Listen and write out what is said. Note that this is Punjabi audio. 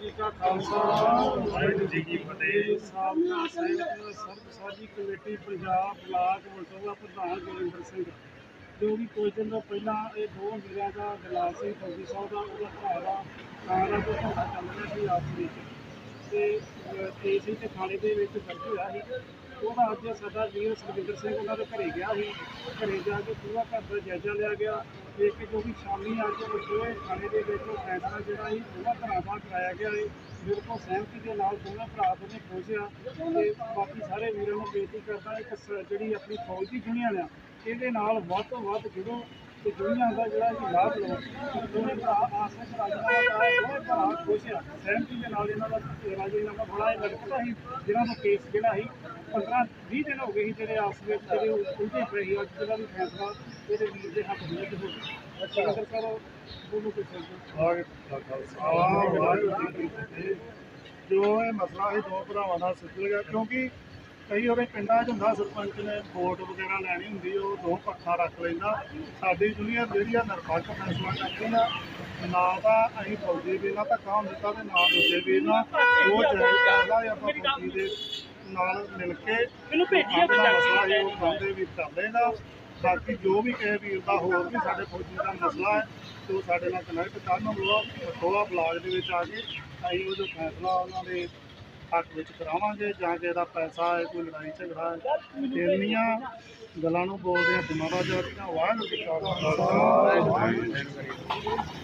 ਜੀ ਕਾ ਖਾਲਸਾ ਵਾਹਿਗੁਰੂ ਜੀ ਕੀ ਫਤਿਹ। ਸਾਬਕਾ ਸੈਨਿਕ ਸਾਂਝੀ ਕਮੇਟੀ ਪੰਜਾਬ ਬਲਾਕ ਵਟੋਆ ਪ੍ਰਧਾਨ ਗੁਰਿੰਦਰ ਸਿੰਘ। ਜੋ ਵੀ ਕੁਝ ਦਿਨ ਤੋਂ ਪਹਿਲਾਂ ਇਹ ਦੋ ਵੀਰਾਂ ਦਾ ਦਲਾਲ ਸਿੰਘ ਫੌਜੀ ਸਾਹਿਬ ਦਾ, ਉਹਦਾ ਭਰਾ ਦਾ ਕਾਰਾਂ ਤੋਂ ਚੱਲ ਰਿਹਾ ਸੀ ਆਪਸ ਵਿੱਚ ਤੇ ਤੇਸੀ ਤੇ ਥਾਣੇ ਦੇ ਵਿੱਚ ਦਰਜ ਹੋਇਆ ਸੀ। ਉਹਦਾ ਅੱਜ ਸਾਡਾ ਵੀਰ ਸੁਖਵਿੰਦਰ ਸਿੰਘ ਉਹਨਾਂ ਦੇ ਘਰੇ ਗਿਆ ਸੀ। ਘਰੇ ਜਾ ਕੇ ਪੂਰਾ ਘਰ ਦਾ ਜਾਇਜ਼ਾ ਲਿਆ ਗਿਆ। ਦੇਖ ਕੇ ਜੋ ਸ਼ਾਮੀ ਅੱਜ ਉਹ ਥਾਣੇ ਦੇ ਵਿੱਚ ਫੈਸਲਾ ਜਿਹੜਾ ਸੀ ਉਹਨਾਂ ਭਰਾਵਾਂ ਦਾ ਕਰਾਇਆ ਗਿਆ ਹੈ ਬਿਲਕੁਲ ਸਹਿਮਤੀ ਦੇ ਨਾਲ ਦੋਵੇਂ ਭਰਾ ਦੋਨੇ ਪਹੁੰਚਿਆ ਤੇ ਬਾਕੀ ਸਾਰੇ ਵੀਰਾਂ ਨੂੰ ਬੇਨਤੀ ਕਰਦਾ ਇੱਕ ਜਿਹੜੀ ਆਪਣੀ ਫੌਜ ਦੀ ਯੂਨੀਅਨ ਆ, ਇਹਦੇ ਨਾਲ ਵੱਧ ਤੋਂ ਵੱਧ ਜੁੜੋ ਤੇ ਦੁਨੀਆ ਦਾ ਜਿਹੜਾ ਕਿ ਲਾਭ ਲਓ ਦੋਵੇਂ ਭਰਾ ਆਸੇ ਕਰਾਇਆ ਦੋਵੇਂ ਭਰਾ ਖੁਸ਼ ਆ। ਸਹਿਮਤੀ ਦੇ ਨਾਲ ਇਹਨਾਂ ਦਾ ਰਾਜਨਾਮਾ ਬੜਾ ਇਹ ਲੱਗਦਾ ਸੀ, ਜਿਹਨਾਂ ਦਾ ਕੇਸ ਜਿਹੜਾ ਸੀ 15 20 ਦਿਨ ਹੋ ਗਏ ਸੀ ਜਿਹੜੇ ਆਪਸ ਵਿੱਚ ਜਿਹੜੇ ਉਲਝੇ ਪਏ ਸੀ। ਅੱਜ ਜਿਹੜਾ ਵੀ ਫੈਸਲਾ ਇਹਦੇ ਵੀਰ ਦੇ ਹੱਥ ਵਿੱਚ ਹੋ ਗਿਆ। ਅੱਛਾ। ਸਰ ਬੋਲੋ ਕੁਝ ਜੋ ਇਹ ਮਸਲਾ ਇਹ ਦੋ ਭਰਾਵਾਂ ਦਾ ਸਿੱਧਲ ਗਿਆ, ਕਿਉਂਕਿ ਕਈ ਵਾਰੀ ਪਿੰਡਾਂ 'ਚ ਹੁੰਦਾ ਸਰਪੰਚ ਨੇ ਵੋਟ ਵਗੈਰਾ ਲੈਣੀ ਹੁੰਦੀ ਉਹ ਦੋ ਪੱਖਾ ਰੱਖ ਲੈਂਦਾ। ਸਾਡੀ ਯੂਨੀਅਨ ਜਿਹੜੀ ਆ ਨਿਰਪੱਖ ਫੈਸਲਾ ਕਰਦੀ ਆ ਨਾ ਤਾਂ ਅਸੀਂ ਫੌਜੀ ਵੀ ਨਾ ਧੱਕਾ ਹੋਣ ਦਿੱਤਾ ਤੇ ਨਾ ਦੂਜੇ ਵੀ ਨਾ ਜੋ ਜਾਇਜ਼ ਕਰਦਾ ਹੈ ਆਪਾਂ ਫੌਜੀ ਦੇ ਨਾਲ ਮਿਲ ਕੇ ਮੈਨੂੰ ਭੇਜੀ ਆ ਆਪਣਾ ਮਸਲਾ ਇਹ ਉਹ ਬੰਦੇ ਵੀ ਕਰ ਲੈਣਾ ਬਾਕੀ ਜੋ ਵੀ ਕਿਸੇ ਵੀਰ ਦਾ ਹੋਰ ਵੀ ਸਾਡੇ ਫੌਜੀ ਦਾ ਮਸਲਾ ਹੈ ਤੇ ਉਹ ਸਾਡੇ ਨਾਲ ਕਨੈਕਟ ਕਰਨ ਬਲੌਗ ਥੋੜਾ ਬਲਾਕ ਦੇ ਵਿੱਚ ਆ ਕੇ ਅਸੀਂ ਉਹ ਜੋ ਫੈਸਲਾ ਉਹਨਾਂ ਦੇ ਹੱਕ ਵਿੱਚ ਕਰਾਵਾਂਗੇ, ਜਾਂ ਕਿ ਇਹਦਾ ਪੈਸਾ ਹੈ, ਕੋਈ ਲੜਾਈ ਝਗੜਾ ਹੈ ਇੰਨੀਆਂ ਗੱਲਾਂ ਨੂੰ ਬੋਲਦੇ ਆ ਦਿਮਾਗਾ ਜਾ ਵਾਹਿਗੁਰੂ ਜੀ ਕਾ ਖਾਲਸਾ, ਵਾਹਿਗੁਰੂ ਜੀ ਕੀ ਫਤਿਹ।